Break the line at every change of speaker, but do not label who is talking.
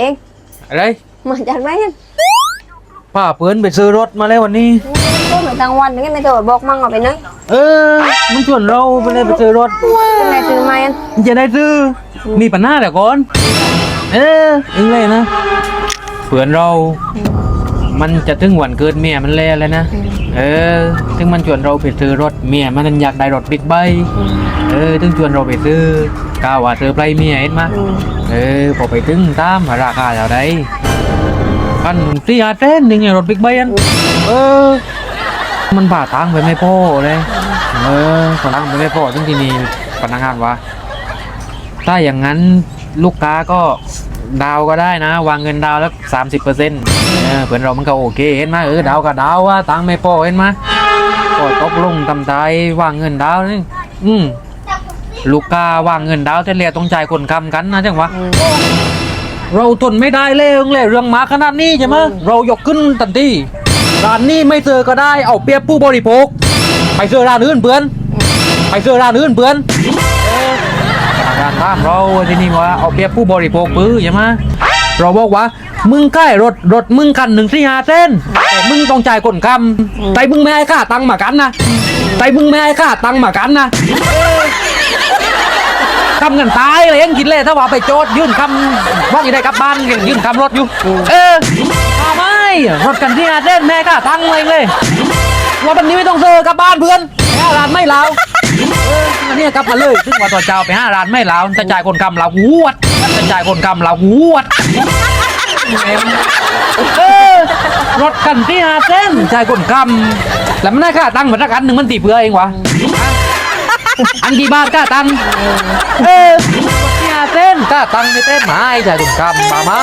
เอง
อะไร
มาจากไหนอะ
ป้าเปิ้นไปซื้อรถมาแล้ววันนี้
พูดเหมือนกลางวันนี่ไม่ตัวบอกมั่งว่าไปไหน
เออมันชวนเราไปเลยไปซื้อรถ
เป็นไรซื้อมาอัน
มันจะได้ซื้อมีปัญหาแต่ก่อน เออเองเลยนะเพื่อนเรา มันจะถึงวันเกิดเมียมันแล้วเลยนะ เออ ถึงมันชวนเราไปซื้อรถเมียมันอยากได้รถบิ๊กไบค์เออ ถึงชวนเราไปซื้อกาวว่าเซอร์ไพรส์เมียเห็นมา
อืม
เออพอไปถึงตามว่าราคาเท่าไดกันสี่อาเต้นหนึ่งไงรถบิ๊กไบค์อันเออ มันบาตังค์ไปไม่พอเลย เออพตังค์ไปไม่พอถึงที่นี่พนักงานว่าถ้าอย่างนั้นลูกค้าก็ ดาวก็ได้นะ วางเงินดาวแล้วสามสิบเปอร์เซ็นต์เพื่อนเรามันก็โอเคเห็นไหมเออดาวก็ดาวว่าตังไม่พอเห็นไหมก็ตกลงทำใจวางเงินดาวนี่อืมลูกค้าวางเงินดาวแต่เรียต้องจ่ายคนคำกันนะจังหวะ
อืม
เราทนไม่ได้เลยเลยเรื่องมาขนาดนี้ใช่ไหมเรายกขึ้นทันทีร้านนี้ไม่เจอก็ได้เอาเปรียบผู้บริโภค ไปเจอร้านอื่นเพื่อน ไปเจอร้านอื่นเพื่อน ออพนักงานถามเราที่นี่ว่าเอาเปรียบผู้บริโภคปื้อใช่ไหมเราบอกว่า มึงใกล้รถรถมึงคันหนึ่งสี่ห้าเส้นแต่มึงต้องจ่ายคนคำแต่มึงไม่ให้ค่าตังค์มากันนะแต่มึงไม่ให้ค่าตังค์มากันนะคำกันตายเลยยังคิดเลยถ้าว่าไปโจทย์ยื่นคำว่าจะได้กลับบ้านยังยื่นคำรถอยู่ เออมาไมรถกันที่อาเด่นแม่ก็ตั้งเองเลยว่าวันนี้ไม่ต้องเจอกลับบ้านเพื่อนห้าร้านไม่เลา อันนี้กลับมาเลยซึ่งว่าต่อเจ้าไปห้าร้านไม่ลาวจะจ่ายคนกำเราหูวดจะจ่ายคนกำเราหูวดเออรถกันที่อาเด่นจ่ายคนกำแล้วมันได้ค่าตั้งเหมือนกันหนึ่งมันตีเพื่อเองวะอันกี่บาทก้าตังค์เออเนี่ยเต้นก้าตังค์ไม่เต้นไม้จ่ายถุงกำมาไม้